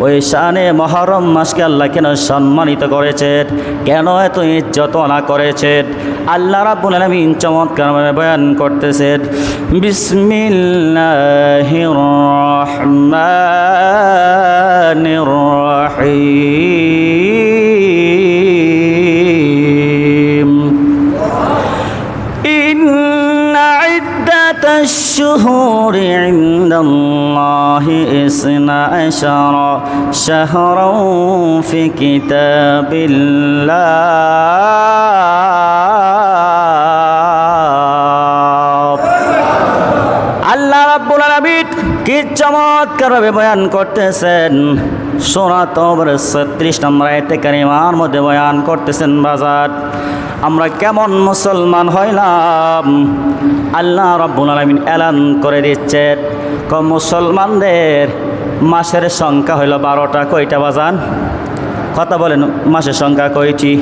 ওই মহরম মাসকে কেন সম্মানিত করেছেন? কেন এত ইজ্জত না করেছেন? আল্লাহ রাব্বুল আলমিন চমৎকার বয়ান করতেছেন বিসমিল্লাহ রহমান রহিম। الشهور عند الله إثنا عشر شهرا في كتاب الله আল্লাহ রাব্বুল আলামিন কি চমৎকারভাবে বয়ান করতেছেন সোনা তোমর ছত্রিশ নম্বর আয়তে কারিমার মধ্যে বয়ান করতেছেন বাজার আমরা কেমন মুসলমান হইলাম? আল্লাহ রব্বুল আলমিন এলান করে দিচ্ছেন ক মুসলমানদের মাসের সংখ্যা হইল বারোটা। কয়টা বাজান? কথা বলেন, মাসের সংখ্যা কয়টি?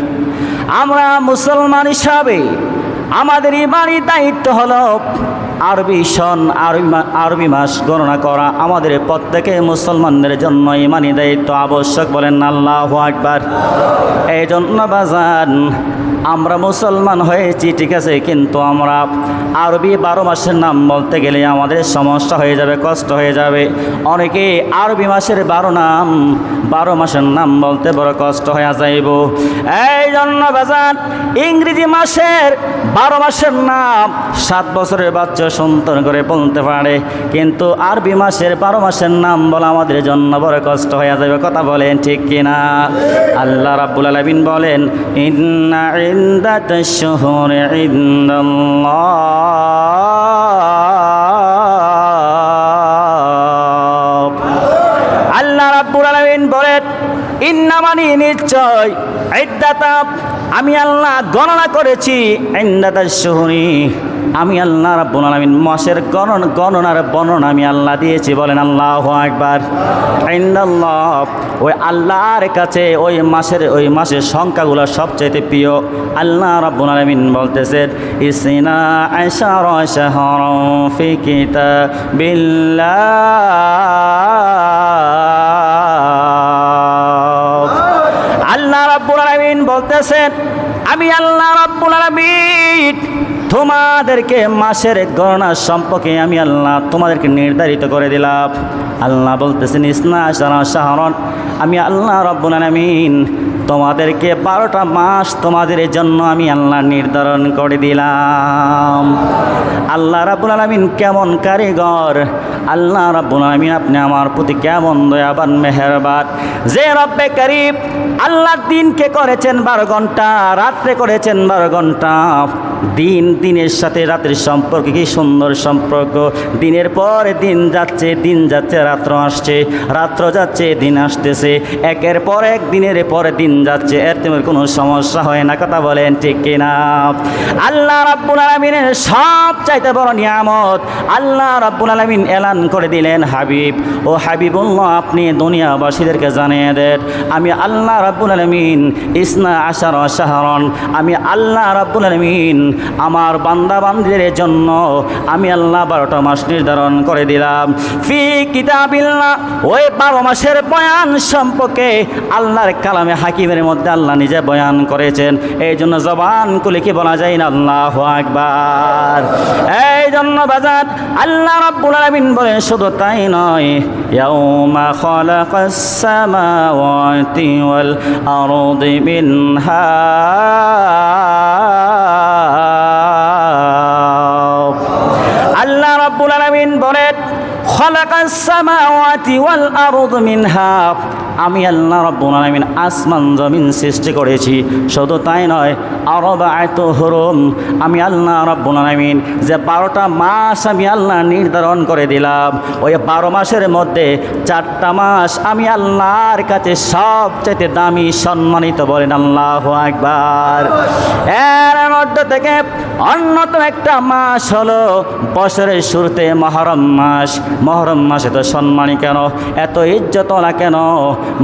আমরা মুসলমান হিসাবে আমাদের ইমানি দায়িত্ব হলো আরবি সন, আরবি আরবি মাস গণনা করা আমাদের প্রত্যেকে মুসলমানদের জন্য ইমানি দায়িত্ব আবশ্যক বলেন আল্লাহ আকবার। এই জন্য বাজান, আমরা মুসলমান হয়েছি, ঠিক আছে, কিন্তু আমরা আরবি বারো মাসের নাম বলতে গেলে আমাদের সমস্যা হয়ে যাবে, কষ্ট হয়ে যাবে। অনেকে আরবি মাসের বারো নাম, বারো মাসের নাম বলতে বড় কষ্ট হয়ে যাইব। এই জন্য বাজান, ইংরেজি মাসের বারো মাসের নাম, সাত বছরের বাচ্চা সুন্দর করে বলতে পারে। কিন্তু আরবি মাসের বারো মাসের নাম বলা আমাদের জন্য বড় কষ্ট হয়ে যাবে, কথা বলেন ঠিক কিনা? আল্লাহ রাব্বুল আলামিন বলেন, ইন্না ইন্দাতাশ শুহুরি আল্লাহ রাব্বুল আলামিন বলেন ইন্নামানি নিশ্চয়, ইদ্দাতা, আমি আল্লাহ গণনা করেছি ইন্দাতা শুহুরি আমি আল্লাহ রাব্বুল আলামিন মাসের গণন গণনার বর্ণনা আমি আল্লাহ দিয়েছি, বলেন আল্লাহু আকবার। ইন্দাল্লাহ ওই আল্লাহর কাছে ওই মাসের ওই মাসের সংখ্যাগুলো সবচাইতে প্রিয়। আল্লাহ রাব্বুল আলামিন বলতেছেন, ইসিনা আশারা শাহরান ফি কিতাবিল্লাহ। আল্লাহ রাব্বুল আলামিন বলতেছেন, আমি আল্লাহ রাব্বুল আলামিন তোমাদেরকে মাসের গণনা সম্পর্কে আমি আল্লাহ তোমাদেরকে নির্ধারিত করে দিলাম। আল্লাহ বলতেছেন, ইসনা শাহরন। আমি আল্লাহ রব্বুল আলমিন তোমাদেরকে বারোটা মাস তোমাদের জন্য আমি আল্লাহ নির্ধারণ করে দিলাম। আল্লাহ রাব্বুল আলামিন কেমন কারিগর? আল্লাহ রাব্বুল আলামিন আপনি আমার প্রতি কেমন দয়াবান, মেহেরবান। যে রব্বে করিম আল্লাহ দিনকে করেছেন বারো ঘণ্টা, রাত্রে করেছেন বারো ঘণ্টা। দিন দিনের সাথে রাতের সম্পর্ক কি সুন্দর সম্পর্ক? দিনের পরে দিন যাচ্ছে দিন যাচ্ছে, রাত্র আসছে, রাত্র যাচ্ছে, দিন আসতেছে। একের পর এক, দিনের পরে দিন যাচ্ছে। এর কোনো সমস্যা হয় না, কথা বলেন ঠিক কিনা? আল্লাহ রাব্বুল আলমিনের সব চাইতে বড় নিয়ামত আল্লাহ রাব্বুল আলমিন এলান করে দিলেন, হাবিব। ও হাবিবুল্লাহ, আপনি দুনিয়াবাসীদেরকে জানিয়ে দেন আমি আল্লাহ রাব্বুল আলমিন ইসনা আশার শাহরন, আমি আল্লাহ রাব্বুল আলমিন আমার বান্দা বান্দিদের জন্য আমি আল্লাহ বারোটা মাস নির্ধারণ করে দিলাম। ফি কিতাবিল্লাহ, ওই বারো মাসের বয়ান সম্পর্কে আল্লাহর কালামে হাকিমের মধ্যে আল্লাহ নিজে বয়ান করেছেন। এই জন্য জবান কুলে কি বলা যায় না? আল্লাহ আকবার। এই জন্য বাজার আল্লাহ রাব্বুল আলামিন বলেন শুধু তাই নয়, ইয়াউমা খালাকাস সামাওয়াতি ওয়াল আরদি মিনহা। আল্লাহ রাব্বুল আলামিন বলেন খালাকাস সামাওয়াতি ওয়াল আরদ মিনহা। আমি আল্লাহ রাব্বুল আলামিন আসমান জমিন সৃষ্টি করেছি। শুধু তাই নয় আরবাআতু হুরুম আমি আল্লাহ রাব্বুল আলামিন যে বারোটা মাস আমি আল্লাহ নির্ধারণ করে দিলাম। ওই বারো মাসের মধ্যে চারটা মাস আমি আল্লাহর কাছে সবচেয়ে দামি সম্মানিত বলেন আল্লাহ একবার এর মধ্যে থেকে অন্যতম একটা মাস হলো বছরের শুরুতে মহরম মাস। মহরম মাসে তো সম্মানী কেন? এত ইজ্জত না কেন?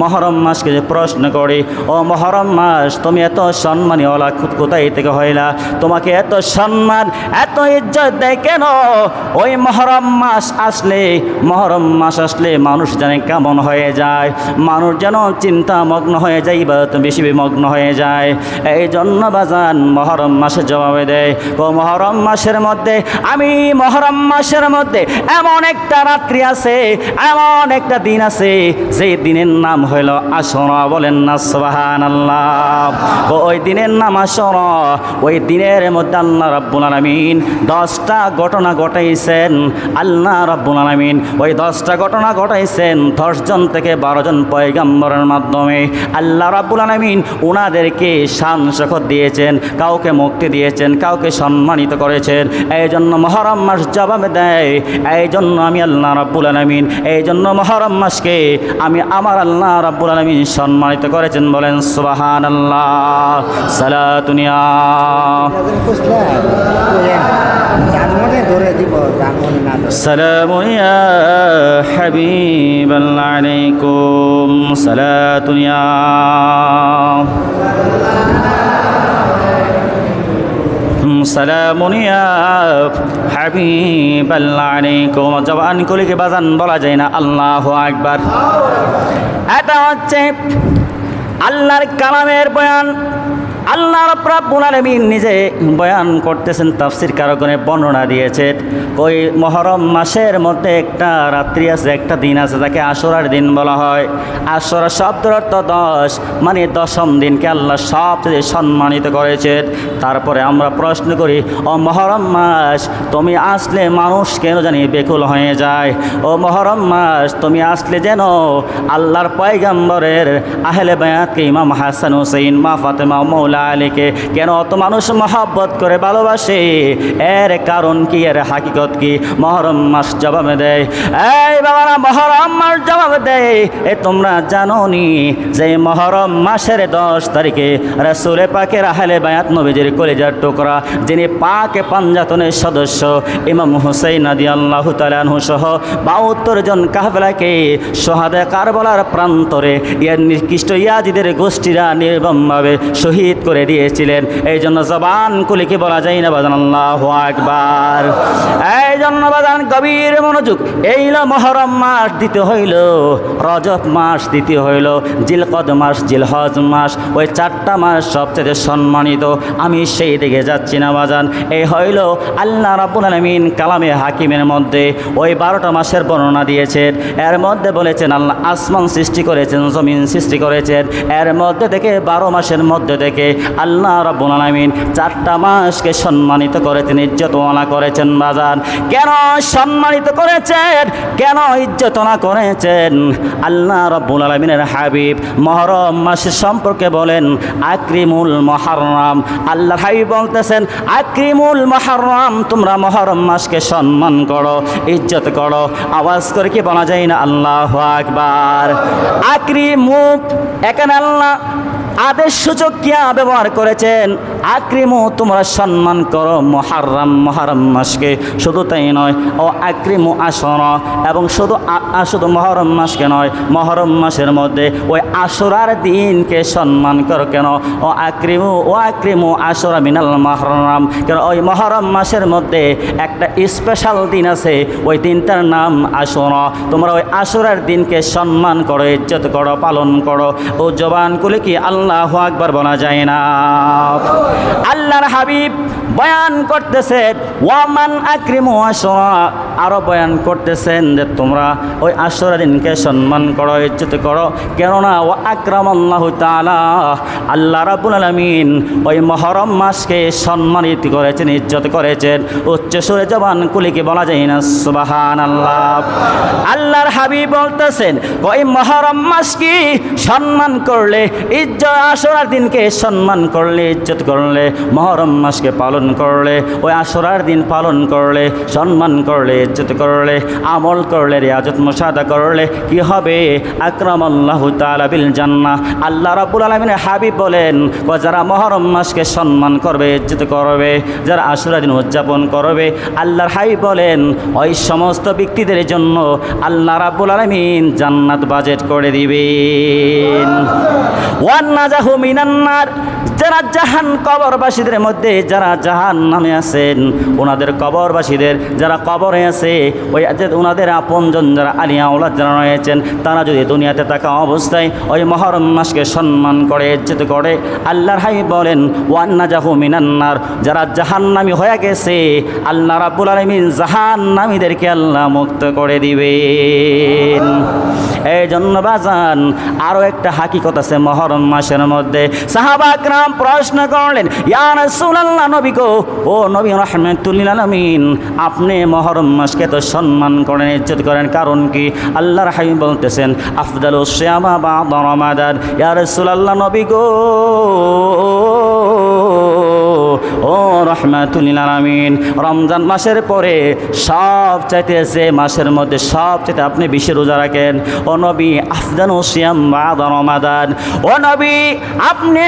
মহরম মাসকে যে প্রশ্ন করি, ও মহরম মাস, তুমি এত সম্মানী ওলা কোথায় থেকে হইলা। তোমাকে এত সম্মান, এত ইজ্জত দেয় কেন? ওই মহরম মাস আসলে, মহরম মাস আসলে মানুষ জানে কেমন হয়ে যায়। মানুষ যেন চিন্তামগ্ন হয়ে যায় বা বেশি বিমগ্ন হয়ে যায়। এই জন্য বাজান মহরম মাসে জবাবে দেয়, ও মহরম মাসের মধ্যে, আমি মহরম মাসের মধ্যে এমন একটা রাত্রি আছে, এমন একটা দিন আছে যে দিনের নাম হইল আসরা বলেন না সোহান আল্লাহ ওই দিনের নাম আসরা ওই দিনের মধ্যে আল্লাহ রাব্বুল আলামিন দশটা ঘটনা ঘটাইছেন। আল্লাহ রাব্বুল আলামিন ওই দশটা ঘটনা ঘটাইছেন, দশজন থেকে বারো জন পয়গাম্বরের মাধ্যমে। আল্লাহ রাব্বুল আলামিন ওনাদেরকে শান শখত দিয়েছেন, কাউকে মুক্তি দিয়েছেন, কাউকে সম্মানিত করেছেন। এই জন্য মহরম মাস জবাব দেয় এই জন্য আমি আল্লাহ রাব্বুল আলামিন এই জন্য মহরম মাসকে আমি আমার আল্লাহ রাব্বুল আলামিন সম্মানিত করেছেন বলেন সুবাহান আল্লাহ সালাতুনিয়া জানমনে ধরে আলাইকুম জানমনে সালাম হাবিব আলাইকুম। জবান কলিকে বাজান বলা যায় না, আল্লাহ আকবার। এটা হচ্ছে আল্লাহর কালামের বয়ান। আল্লাহ রাব্বুল আলামিন নিজে বয়ান করতেছেন, তাফসির কারকনে বর্ণনা দিয়েছেন ওই মহরম মাসের মধ্যে একটা রাত্রি আছে, একটা দিন আছে তাকে আশুরার দিন বলা হয়। আশুরা শব্দের অর্থ দশ মানে দশম দিনকে আল্লাহ সবচেয়ে সম্মানিত করেছেন তারপরে আমরা প্রশ্ন করি, ও মহরম মাস, তুমি আসলে মানুষ কেন জানি বেকুল হয়ে যায়? ও মহরম মাস, তুমি আসলে যেন আল্লাহর পয়গাম্বরের আহলে বায়াতকে ইমাম হাসান হুসেইন, মা ফাতেমা মৌলা আলীকে কেন অত মানুষ মহাব্বত করে ভালোবাসে? এর কারণ কি? এর হাকিকত কি? মহরম মাস জবাব দেয়। এই বাবারা, মহরম মাস জবাব দেয়। এ তোমরা জানো নি যে মহরম মাসের দশ তারিখে রসুলে পাকের আহলে বায়াত নবীজির কলেজার টুকরা, যিনি পাকে পাঞ্জাতনের সদস্য ইমাম হুসাইন আদি আল্লাহ তালানহু সহ বাহাত্তর জন কাহবেলাকে সোহাদে কারবলার প্রান্তরে ইয়ার নিকৃষ্ট ইয়াজিদের গোষ্ঠীরা নির্মমভাবে শহীদ করে দিয়েছিলেন। এই জন্য জবান কুলিকে বলা যায় না, বাজান আল্লাহ আকবার। এই জন্য বাজান গভীর মনোযোগ এই এইল মহরম মাস দিতে হইল রজব মাস দিতে হইল, জিলকদ মাস, জিলহজ মাস, ওই চারটা মাস সবচেয়ে সম্মানিত। আমি সেই দিকে যাচ্ছি না, বাজান। এই হইল আল্লাহ রাব্বুল আলামিন কালামে হাকিমের মধ্যে ওই বারোটা মাসের বর্ণনা দিয়েছেন। এর মধ্যে বলেছেন, আল্লাহ আসমান সৃষ্টি করেছেন, জমিন সৃষ্টি করেছেন। এর মধ্যে থেকে বারো মাসের মধ্যে থেকে আল্লাহ রাব্বুল আলামিন চারটা মাসকে সম্মানিত করেছেন, ইজ্জতওয়ালা করেছেন বাজার কেন সম্মানিত করেছেন? কেন ইজ্জতনা করেছেন? আল্লাহ রাব্বুল আলামিনের হাবিব মহরম মাসের সম্পর্কে বলেন, আকরিমুল মহরম। আল্লাহ হাবিব বলতেছেন, আকরিমুল মহরম, তোমরা মহরম মাসকে সম্মান করো, ইজ্জত করো। আওয়াজ করে কি বলা যায় না? আল্লাহ আকবার। আকরিমু, এখানে আল্লাহ আদেশ সূচক কিয়া ব্যবহার করেছেন? আক্রিমু, তোমরা সম্মান করো মহারাম মহারাম মাসকে। শুধু তাই নয়, ও আক্রিমু আসর। এবং শুধু শুধু মহরম মাসকে নয় মহরম মাসের মধ্যে ওই আসরার দিনকে সম্মান করো কেন? ও আক্রিমু ও আক্রিমু আসরা মিনাল মহরম কেন ওই মহরম মাসের মধ্যে একটা স্পেশাল দিন আছে, ওই দিনটার নাম আসরা। তোমরা ওই আসরার দিনকে সম্মান করো, ইজ্জত করো, পালন করো। ও জবান কুলে কি আল্লাহ আকবার বলা যায় না। আল্লাহর হাবিব বয়ান করতেছে ওয়ামান আক্রিমু আরও বয়ান করতেছেন যে তোমরা ওই আসরা দিনকে সম্মান করো, ইজ্জত করো। কেননা ও আকরাম আল্লাহ তালা আল্লাহ রাবুল আলমিন ওই মহরম মাসকে সম্মানিত করেছেন, ইজ্জত করেছেন। উচ্চ সুরে জবান কুলিকে বলা যায় না সুবাহান আল্লাহ আল্লাহর হাবি বলতেছেন, ওই মহরম মাস কি সম্মান করলে, ইজ্জত, আসরার দিনকে সম্মান করলে, ইজ্জত করলে, মহরম মাসকে পালন করলে, ওই আসরার দিন পালন করলে, সম্মান করলে ইজ্জত করলে, আমল করলে, রেয়াজত মশাদা করলে কি হবে? আকরাম আল্লাহ তাআলা বিল জান্নাহ। আল্লাহ রাব্বুল আলামিনের হাবিব বলেন যারা মহরম মাসকে সম্মান করবে, ইজ্জত করবে, যারা আশুরা দিন উদযাপন করবে, আল্লাহর হাবিব বলেন, ওই সমস্ত ব্যক্তিদের জন্য আল্লাহ রাব্বুল আলামিন জান্নাত বাজেট করে দিবেন। যারা জাহান কবরবাসীদের মধ্যে, যারা জাহান নামে আছেন, ওনাদের কবরবাসীদের, যারা কবরে আছে ওই যে ওনাদের আপনজন যারা আলিয়া ওলাদ যারা রয়েছেন, তারা যদি দুনিয়াতে থাকা অবস্থায় ওই মহরম মাসকে সম্মান করে, ইজ্জত করে, আল্লাহর হাই বলেন ওয়ান্না জাহু মিনান্নার যারা জাহান্নামি হয়ে গেছে, আল্লাহ রাব্বুল আলমিন জাহান্নামীদেরকে আল্লাহ মুক্ত করে দিবেন। এই জন্য বাজান আরও একটা হাকিকত আছে মহরম মাসের মধ্যে। সাহাবাকরাম প্রশ্ন করলেন, ইয়া রাসূলুল্লাহ নবী গো, ও নবী রহমাতুল্লিল আলামিন, আপনি মহরম মাসকে তো সম্মান করেন, ইজ্জত করেন। কারণ কি? আল্লাহর হাবিব বলতেছেন আফদালু শ্যামা বা দরমাদার ইয়ার রাসূলুল্লাহ, নবী গো! ও রহমাতুল্লিল রমজান মাসের পরে সব চাইতে যে মাসের মধ্যে সব চাইতে আপনি বেশি রোজা রাখেন, ও নবী আফদান ও সিয়াম বাদ রমাদান। ও নবী, আপনি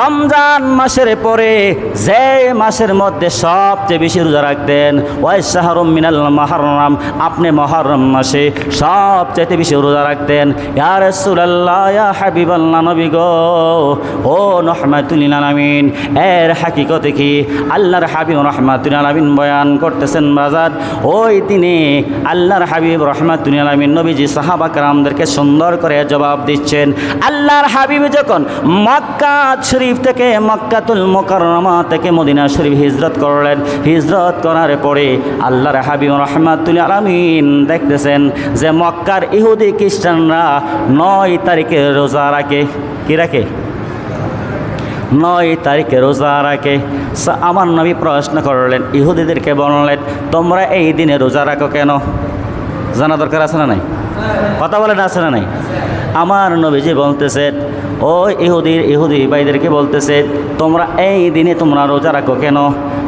রমজান মাসের পরে যে মাসের মধ্যে সবচেয়ে বেশি রোজা রাখতেন ওই শাহরুম মিনাল মহরম, আপনি মহরম মাসে সবচাইতে বেশি রোজা রাখতেন। ইয়া রাসূলুল্লাহ, ইয়া হাবিবাল্লাহ, নবী গো, ও রহমাতুল্লিল আলামিন এর হাকিকতে কি? আল্লাহর হাবিব রহমাতুল আলমিন বয়ান করতেছেন বাজার। ওই দিনে আল্লাহর হাবিব রহমাতুল আলমিন নবীজি সাহাবা কারামদেরকে সুন্দর করে জবাব দিচ্ছেন। আল্লাহর হাবিব যখন মক্কা শরীফ থেকে মক্কাতুল মোকাররমা থেকে মদিনা শরীফ হিজরত করলেন। হিজরত করার পরে আল্লাহর হাবিব রহমাতুল আলমিন দেখতেছেন যে মক্কার ইহুদি খ্রিস্টানরা নয় তারিখে রোজা রাখে। কি রাখে? নয় তারিখে রোজা রাখে। আমার নবী প্রশ্ন করলেন, ইহুদিদেরকে বললেন, তোমরা এই দিনে রোজা রাখো কেন? জানা দরকার আছে না নাই? কথা বলেন আছে না নাই? আমার নবীজি বলতেছে, ও ইহুদির, ইহুদি ভাইদেরকে বলতেছে, তোমরা এই দিনে তোমরা রোজা রাখো কেন?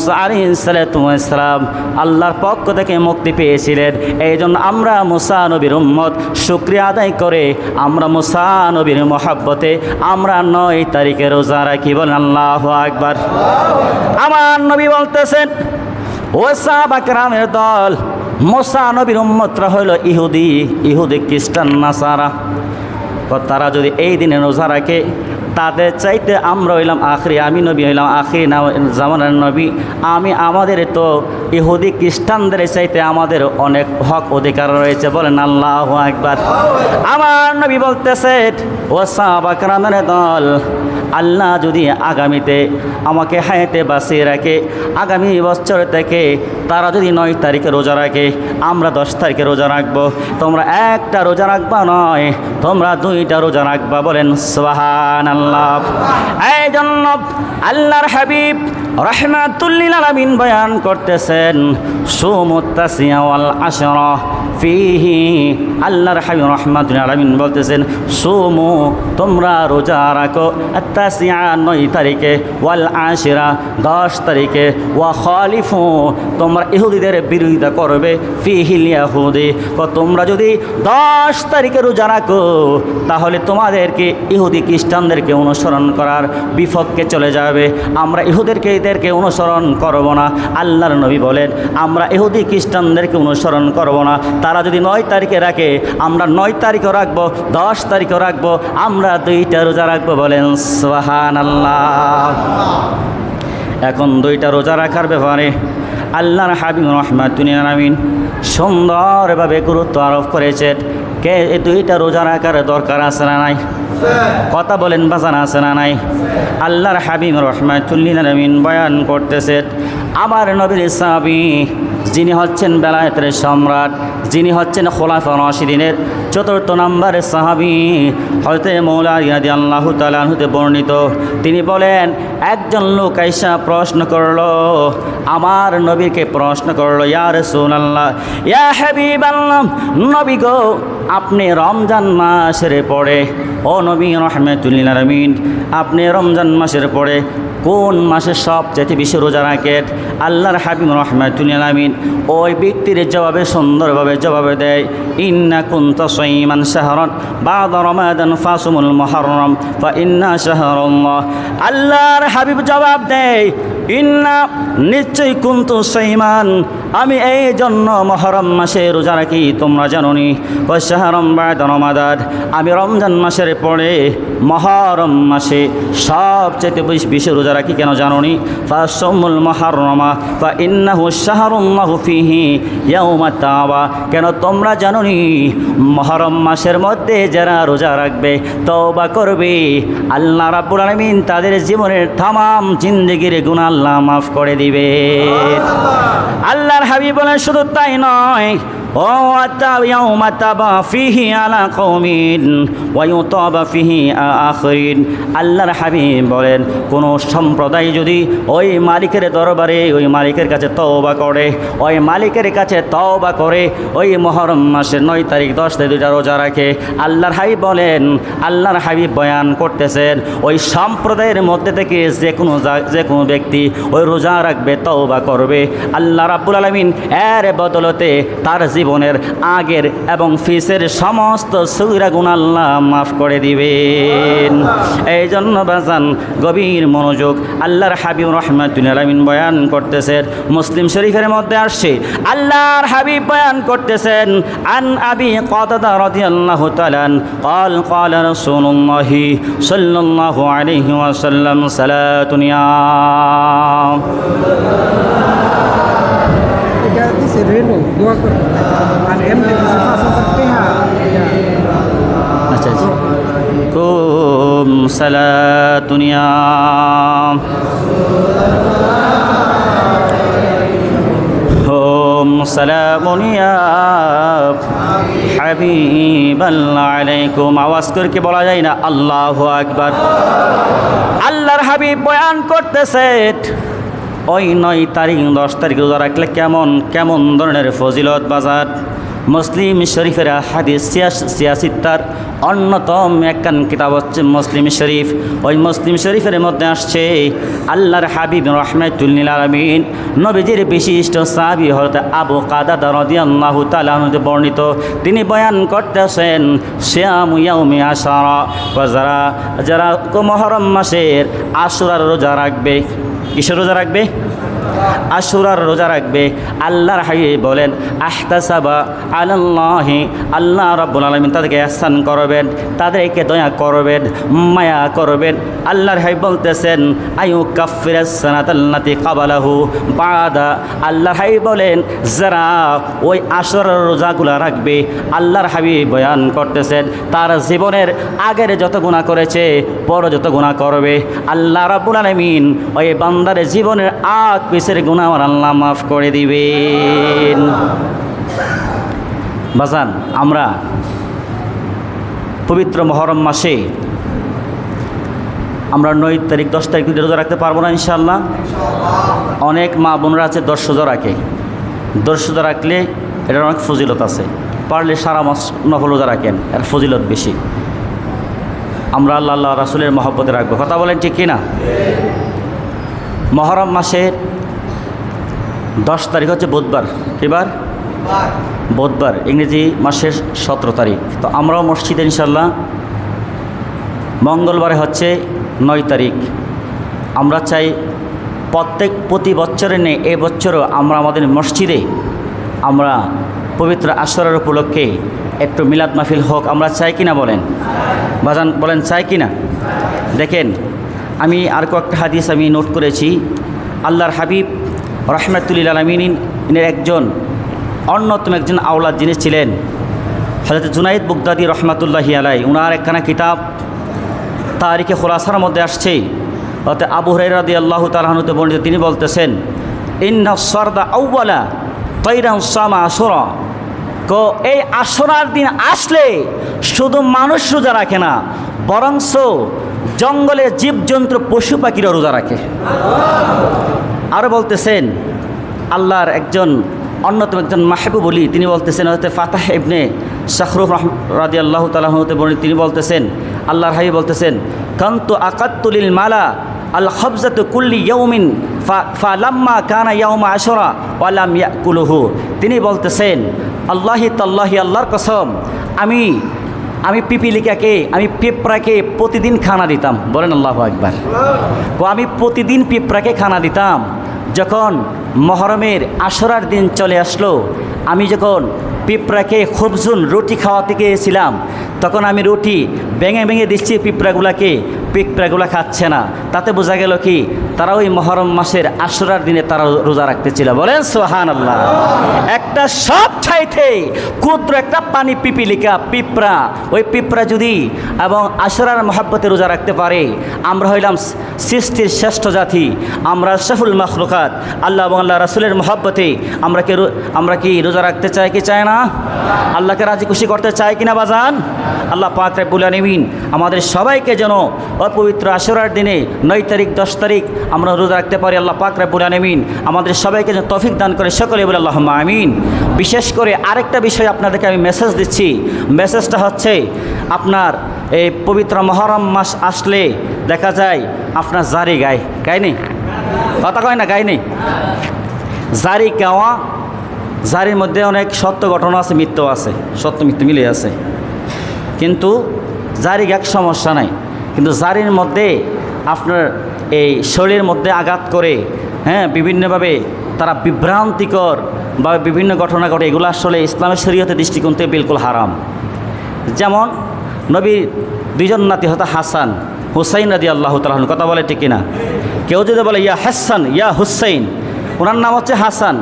মুসা আলাইহিস সালাতু ওয়াস সালাম আল্লাহর পক্ষ থেকে মুক্তি পেয়েছিলেন। এই জন্য আমরা মুসা নবীর উম্মত, শুক্রিয়া আদায় করে আমরা মুসা নবীর মহাব্বতে আমরা নয় তারিখে রোজা রাখি বলেন আল্লাহ আকবার। আমার নবী বলতেছেন, ও সাহাবাকরামের দল, মোসা নবীর উম্মতরা হইল ইহুদি ইহুদি খ্রিস্টান, নাসারা। তারা যদি এই দিনে রোজা রাখে তাদের চাইতে আমরা হইলাম আখরি, আমি নবী হইলাম আখরি না জামানার নবী। আমি আমাদের তো ইহুদি খ্রিস্টানদের চাইতে আমাদের অনেক হক অধিকার রয়েছে, বলেন আল্লাহ একবার আমার নবী বলতেছে, ও সাহাবাকরামের দল আল্লাহ যদি আগামীতে আমাকে হায়াতে বাঁচিয়ে রাখে, আগামী বছর থেকে তারা যদি নয় তারিখে রোজা রাখে, আমরা দশ তারিখে রোজা রাখব। তোমরা একটা রোজা রাখবা নয়, তোমরা দুইটা রোজা রাখবা বলেন সোহান আল্লাহ এই জন্য আল্লাহর হাবিব রহমাতুল্লিল আলামিন বয়ান করতেছেন, সুমুত্তাসিয়া ওয়াল আশরা। ফিহি। আল্লাহ হাবিব রহমাতুল্লিল আলামিন বলতেছেন, সোমো, তোমরা রোজা রাখো আত্তাসিয়া নয় তারিখে, ওয়াল আশিরা দশ তারিখে, ওয়া খালিফু, তোমরা ইহুদিদের বিরোধিতা করবে ফিহিল ইয়াহুদি। ও তোমরা যদি দশ তারিখে রোজা রাখো, তাহলে তোমাদেরকে ইহুদি খ্রিস্টানদেরকে অনুসরণ করার বিপক্ষে চলে যাবে। আমরা ইহুদেরকে এদেরকে অনুসরণ করব না। আল্লাহর নবী বলেন, আমরা ইহুদি খ্রিস্টানদেরকে অনুসরণ করব না। তারা যদি নয় তারিখে রাখে, আমরা নয় তারিখও রাখব, দশ তারিখও রাখব, আমরা দুইটা রোজা রাখব বলেন সোহান আল্লাহ এখন দুইটা রোজা রাখার ব্যাপারে আল্লাহ হাবিব রহমাতুনিন আমিন সুন্দরভাবে গুরুত্ব আরোপ করেছেন। কে এই দুইটা রোজা রাখার দরকার আছে না নাই? কথা বলেন, বাজান আছে না নাই? আল্লাহর হাবিব রহমাতুল্লিন আমিন বয়ান করতেছে, আমার নবীর সাহাবি, যিনি হচ্ছেন বেলায়েতের সম্রাট, যিনি হচ্ছেন খোলাফা রশিদিনের চতুর্থ নম্বরের সাহাবি হয়তো মৌলা ইয়াদি আল্লাহ তালাহুতে বর্ণিত। তিনি বলেন, একজন লোক আইসা প্রশ্ন করল আমার নবীকে প্রশ্ন করল ইয়ার আল্লাহ ইয়া হাবিব নবী গো, আপনি রমজান মাসের পরে, ও নবী রহমতুল্লিল আলমিন, আপনি রমজান মাসের পরে কোন মাসে সবচেয়ে বেশি রোজা রাখেন? আল্লাহর হাবিব রহমাতুল আমিন ওই ব্যক্তির জবাবে সুন্দরভাবে জবাবে দেয়, ইন্না কুন্ত সঈমান শাহরন বাদ রমাদান ফাসুমুল মহরম বা ইন্না শাহরুল্লাহ। আল্লাহর হাবিব জবাব দেয় ইন্না নিশ্চয়ই কুন্তু সঈমান আমি এই জন্য মহরম মাসে রোজা রাখি, তোমরা জানো নি শাহরম বাদ রমাদান। আমি রমজান মাসের পরে মহরম মাসে সবচেয়ে বেশি রোজা রাখি, কেন জানো নি ফাসমুল মহরমা বা ইন্নাহু শাহরুল্লাহু ফিহি ইয়াউমা তাওবা কেন তোমরা জানো নি মহরম মাসের মধ্যে যারা রোজা রাখবে, তওবা করবে, আল্লাহ রাব্বুল আলামিন তাদের জীবনের তামাম জিন্দেগির গুনাহ আল্লাহ মাফ করে দিবে। আল্লাহর হাবিব বলেন শুধু তাই নয় ও يوم تبى فيه على قوم ويطاب فيه آخرين আল্লাহর হাবিব বলেন কোন সম্প্রদায় যদি ওই মালিকের দরবারে ওই মালিকের কাছে তওবা করে ওই মালিকের কাছে তওবা করে ওই মহরম মাসের নয় তারিখ দশ তারিখ দুইটা রোজা রাখে আল্লাহর হাবিব বলেন আল্লাহর হাবিব বয়ান করতেছেন ওই সম্প্রদায়ের মধ্যে থেকে যে কোনো জা- যে কোনো ব্যক্তি ওই রোজা রাখবে তওবা করবে আল্লাহ রাব্বুল আলমিন এর বদলতে তার জীবনের আগের এবং ফিসের সমস্ত সুরা গুণ আল্লাহ মাফ করে দিবেন এই জন্য বাজান গভীর মনোযোগ আল্লাহর হাবিব রহমাতুল আলমিন বয়ান করতেছেন মুসলিম শরীফের মধ্যে আসছে আল্লাহর হাবিব বয়ান করতেছেন আন আবি قتادة رضي الله تعالى عنه قال قال رسول الله صلى الله عليه وسلم صلاة يا এটা দিছে রেনু দোয়া করে। আর এমনি দিছে পাঁচ হাজার টাকা আচ্ছা আচ্ছা। কুম সালাতুনিয়া। হোম সালামুনিয়া। আলাইকুম আওয়াজ করে বলা যায় না, আল্লাহ আকবার। আল্লাহর হাবিব বয়ান করতেছে। ওই নয় তারিখ, দশ তারিখ রোজা রাখলে কেমন কেমন ধরনের ফজিলত বাজার? মুসলিম শরীফের হাদিস সিয়াসিত্তার অন্যতম একখান কিতাব হচ্ছে মুসলিম শরীফ। ওই মুসলিম শরীফের মধ্যে আসছে, আল্লাহর হাবিব রহমাতুল্লিল আলমিন নবীজির বিশিষ্ট সাহাবি হতে আবু কাদাদা রদিয়াল্লাহু তালাহতে বর্ণিত। তিনি বয়ান করতেছেন শ্যাম ইয়াউমি আশারা যারা যারা মহরম মাসের আশুরার রোজা রাখবে। কিসের রোজা রাখবে? আশুরার রোজা রাখবে। আল্লাহর হাই বলেন, আহতাসাবা আল্লাহি আল্লাহ রব্বুল আলমিন তাদেরকে আহসান করবেন, তাদেরকে দয়া করবেন, মায়া করবেন। আল্লাহর হাই বলতেছেন, আয়ু কাফিরাসানাতাল্লাতি কাবালাহু বাদা। আল্লাহর হাই বলেন, যারা ওই আসরের রোজাগুলা রাখবে, আল্লাহর হাবি বয়ান করতেছেন, তার জীবনের আগের যত গুণা করেছে, পর যত গুণা করবে। আল্লাহ রাব্বুল আলমিন ওই বান্দার জীবনের আগ পিছের গুণা আমার আল্লাহ মাফ করে দিবেন। বাজান, আমরা পবিত্র মহরম মাসে আমরা নয় তারিখ, দশ তারিখ রোজা রাখতে পারব না ইনশাল্লাহ অনেক মা বোনরা আছে দশ রোজা রাখে। দশ রাখলে এটার অনেক ফজিলত আছে। পারলে সারা মাস নফল রাখেন, এর ফজিলত বেশি। আমরা আল্লাহ আল্লাহ রাসুলের মহব্বতে রাখব কথা বলেন ঠিক কিনা? মহরম মাসের দশ তারিখ হচ্ছে বুধবার। এবার বুধবার, ইংরেজি মাসের সতেরো তারিখ। তো আমরাও মসজিদে ইনশাল্লাহ মঙ্গলবারে হচ্ছে নয় তারিখ। আমরা চাই প্রত্যেক প্রতি বছরে নেই এ বছরও আমরা আমাদের মসজিদে আমরা পবিত্র আসরের উপলক্ষে একটু মিলাদ মাহফিল হোক। আমরা চাই কিনা বলেন? বাজান, বলেন চাই কিনা? দেখেন, আমি আর কয়েকটা হাদিস আমি নোট করেছি। আল্লাহর হাবিব রহমাতুল্লিল আলমিন ইনের একজন, অন্যতম একজন আওলাদ যিনি ছিলেন হজরত জুনাইদ বুগদাদি রহমাতুল্লাহি আলাই উনার একখানা কিতাব তারিখে খোলাসার মধ্যে আসছে। অর্থাৎ আবু হরাইরাদি আল্লাহ তালাহনুতে বর্ণিত, তিনি বলতেছেন, ইন্না সর্দা আউ্বালা তৈরাম আসরা কো, এই আসরার দিন আসলে শুধু মানুষ রোজা রাখে না, বরংস জঙ্গলে জীবজন্তু পশু পাখিরা রোজা রাখে। আরও বলতেছেন, আল্লাহর একজন, অন্যতম একজন মাহবুব বলি তিনি বলতেছেন হয়তো ফাতাহ ইবনে শাহরুখ রাদি আল্লাহ তালাহতে বলি তিনি বলতেছেন, আল্লাহর হাবি বলতেছেন, কান্তু আকাত্তুলিল মালা আল হবজাত কুল্লি ইয়ৌমিন ফা লাম্মা কানা ইয়ৌমা আশরা ওয়ালাম ইয়াকুলুহু। তিনি বলতেছেন, আল্লাহি তাল্লাহি আল্লাহর কসম, আমি আমি পিপিলিকাকে, আমি পেপরাকে প্রতিদিন খানা দিতাম। বলেন আল্লাহ একবার আমি প্রতিদিন পিঁপড়াকে খানা দিতাম। যখন মহরমের আশরার দিন চলে আসলো। আমি যখন পিঁপড়াকে খুবজুন রুটি খাওয়াতে গিয়েছিলাম, তখন আমি রুটি ভেঙে ভেঙে দিচ্ছি পিঁপড়াগুলাকে, পিঁপড়াগুলা খাচ্ছে না। তাতে বোঝা গেল কি, তারা ওই মহরম মাসের আশরার দিনে তারা রোজা রাখতেছিল। বলেন সোহান আল্লাহ একটা সব চাইতে ক্ষুদ্র একটা পানি পিপিলিকা, পিঁপড়া। ওই পিঁপড়া যদি এবং আশরার মহাব্বতে রোজা রাখতে পারে, আমরা হইলাম সৃষ্টির শ্রেষ্ঠ জাতি। আমরা সফুল মখলুকাত। আল্লাহ এবং আল্লাহ রাসুলের মহাব্বতে আমরা কি আমরা কি রোজা রাখতে চাই কি চাই না? আল্লাহকে রাজি খুশি করতে চাই কিনা বাজান? আল্লাহ পাক রাব্বুল আলামিন আমাদের সবাইকে যেন অপবিত্র আশরার দিনে নয় তারিখ, দশ তারিখ আমরা রোজা রাখতে পারি। আল্লাহ পাক রাব্বুল আলামিন আমাদের সবাইকে যেন তৌফিক দান করে সকলে বলে আল্লাহ আমিন। বিশেষ করে আরেকটা বিষয় আপনাদেরকে আমি মেসেজ দিচ্ছি। মেসেজটা হচ্ছে আপনার এই পবিত্র মহরম মাস আসলে দেখা যায় আপনার জারি গায়। গায়নি? কথা কয় না, গায়নি? জারি গাওয়া জারির মধ্যে অনেক সত্য ঘটনা আছে, মিথ্য আছে, সত্য মিথ্য মিলে আছে। কিন্তু জারির এক সমস্যা নাই। কিন্তু জারির মধ্যে আপনার এই শরীরের মধ্যে আঘাত করে হ্যাঁ বিভিন্নভাবে তারা বিভ্রান্তিকর বা বিভিন্ন ঘটনা ঘটে, এগুলো আসলে ইসলামের শরীয়তের দৃষ্টিকোণ থেকে বিলকুল হারাম। যেমন নবীর দুইজন নাতি হতো হাসান, হুসাইন আদি আল্লাহ তালাহন কথা বলে ঠিক কিনা? কেউ যদি বলে, ইয়া হাসান, ইয়া হুসাইন ওনার নাম হচ্ছে হাসান।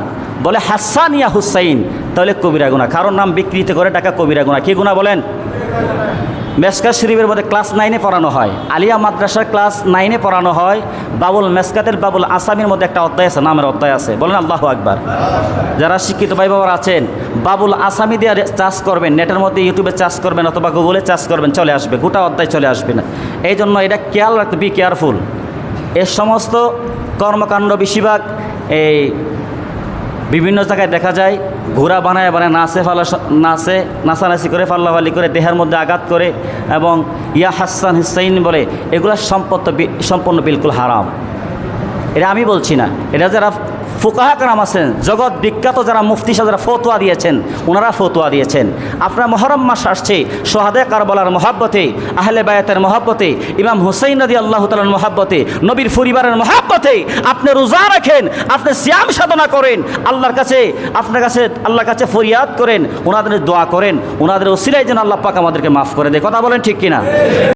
বলে, হাসান ইয়া হুসাইন তাহলে কবিরা গুণা কারোর নাম বিকৃত করে টাকা কবিরা গুণা কী গুণা বলেন? মেসকাত শরীফের মধ্যে ক্লাস নাইনে পড়ানো হয়। আলিয়া মাদ্রাসার ক্লাস নাইনে পড়ানো হয়। বাবুল মেসকাতের বাবুল আসামির মধ্যে একটা অধ্যায় আছে, নামের অধ্যায় আছে। বলেন আল্লাহ আকবার। যারা শিক্ষিত ভাই বাবার আছেন, বাবুল আসামি দিয়ে চাষ করবেন, নেটের মধ্যে ইউটিউবে চাষ করবেন অথবা গুগলে চাষ করবেন, চলে আসবে, গোটা অধ্যায় চলে আসবে না। এই জন্য এটা খেয়াল রাখতে বি কেয়ারফুল এ সমস্ত কর্মকাণ্ড বেশিরভাগ এই বিভিন্ন জায়গায় দেখা যায়, ঘোড়া বানায় বানায় নাচে ফালা নাচে, নাচানাচি করে, ফাল্লাফাল্লি করে, দেহের মধ্যে আঘাত করে এবং ইয়া হাসান হুসাইন বলে, এগুলো সম্পত্ত সম্পূর্ণ বিলকুল হারাম। এটা আমি বলছি না। এটা যারা ফুকাহা কারাম আছেন, জগৎ বিখ্যাত যারা মুফতি সাহেব যারা ফতোয়া দিয়েছেন, ওনারা ফতোয়া দিয়েছেন। আপনার মহরম মাস আসছে, সোহাদে কারবালার মহাব্বতে, আহলে বায়াতের মহাব্বতে, ইমাম হুসাইন নদী আল্লাহ তালার মহাব্বতে, নবীর পরিবারের মহাব্বতে, আপনি রোজা রাখেন, আপনি শ্যাম সাধনা করেন, আল্লাহর কাছে, আপনার কাছে, আল্লাহর কাছে ফরিয়াদ করেন, ওনাদের দোয়া করেন, ওনাদের ওসিলাই যেন আল্লাহ পাক আমাদেরকে মাফ করে দেয়। কথা বলেন ঠিক কিনা?